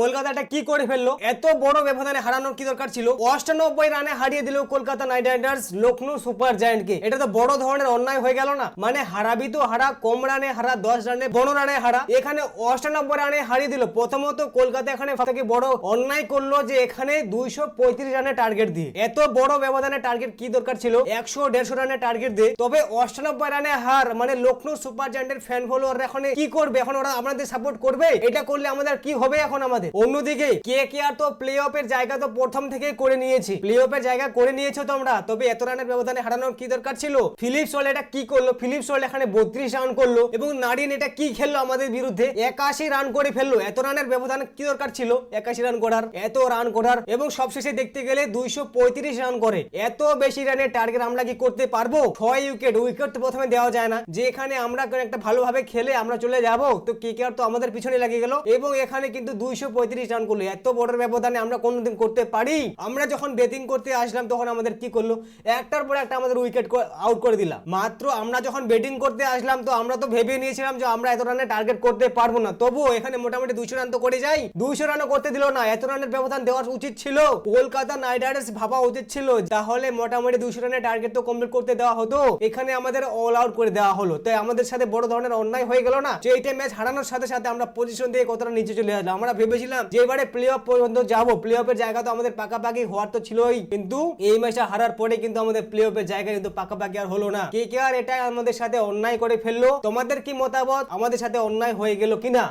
কলকাতাটা কি করে ফেলল? এত বড় ব্যবধানে হারানোর কি দরকার ছিল? অষ্টানব্বই রানে হারিয়ে দিল Kolkata Knight Riders Lucknow Super জায়ান্টকে। এটা তো বড় ধরনের অন্যায় হয়ে গেল না? মানে হারাবি তো হারা, কম রানে হারা, দশ রানে, পনেরো রানে হারা। এখানে অষ্টানব্বই রানে হারিয়ে দিল। প্রথমত কলকাতা এখানে থেকে বড় অন্যায় করল যে এখানে দুইশো পঁয়ত্রিশ রানের টার্গেট দিয়ে। এত বড় ব্যবধানে টার্গেট কি দরকার ছিল? একশো দেড়শো রানের টার্গেট দিয়ে। তবে অষ্টানব্বই রানে হার মানে লখনৌ সুপার জায়ান্টের ফ্যান ফলোয়ার এখন কি করবে? এখন ওরা আমাদের সাপোর্ট করবে? এটা করলে আমাদের কি হবে এখন আমাদের? অন্যদিকে কে কে আর তো প্লে অফের জায়গা তো প্রথম থেকেই করে নিয়েছি। প্লে অফের জায়গা করে নিয়েছো তোমরা, তবে এত রানের ব্যবধানে হারানোর কি দরকার ছিল? ফিলিপস ওয়াল এটা কি করল? ফিলিপস ওয়াল এখানে বত্রিশ রান করল এবং নারিন এটা কি খেললো আমাদের বিরুদ্ধে? একাশি রান করে ফেলল। এত রানের ব্যবধান কি দরকার ছিল? একাশি রান করার, এত রান করার এবং সবশেষে দেখতে গেলে দুইশো পঁয়ত্রিশ রান করে। এত বেশি রানের টার্গেট আমরা কি করতে পারব? ছয় উইকেট উইকেট তো প্রথমে দেওয়া যায় না। যে এখানে আমরা একটা ভালোভাবে খেলে আমরা চলে যাব। তো কে কে আর তো আমাদের পিছনে লাগিয়ে গেল এবং এখানে কিন্তু দুইশো পঁয়ত্রিশ রান করল। এত বড় ব্যবধানে আমরা কোনোদিন করতে পারি? আমরা যখন ব্যাটিং করতে আসলাম, তখন আমাদের কি করল? একটার পর একটা আমাদের উইকেট আউট করে দিলাম। মাত্র আমরা যখন ব্যাটিং করতে আসলাম, তো আমরা তো ভেবে নিয়েছিলাম যে আমরা এত রানের টার্গেট করতে পারব না। তবুও এখানে মোটামুটি দুইশো রান তো করে যাই। দুইশো রানও করতে দিল না। এত রানের ব্যবধান দেওয়া উচিত ছিল। কলকাতা নাইট রাইডার্স ভাবা উচিত ছিল। তাহলে মোটামুটি দুইশো রানের টার্গেট তো কমপ্লিট করতে দেওয়া হতো। এখানে আমাদের অল আউট করে দেওয়া হলো। তাই আমাদের সাথে বড় ধরনের অন্যায় হয়ে গেল না? যে এইটা ম্যাচ হারানোর সাথে সাথে আমরা পজিশন দিয়ে কতটা নিচে চলে আসলাম? আমরা ভেবেছিলাম যে এবারে প্লে অফ পর্যন্ত যাব। প্লে অফের জায়গা তো আমাদের পাকাপাকি হওয়ার তো ছিলই। কিন্তু এই মাসে হারার পরে কিন্তু আমাদের প্লে অফের জায়গা কিন্তু পাকাপাকি আর হলো না। কে কে আর এটা আমাদের সাথে অন্যায় করে ফেলল? তোমাদের কি মতামত? আমাদের সাথে অন্যায় হয়ে গেল কিনা?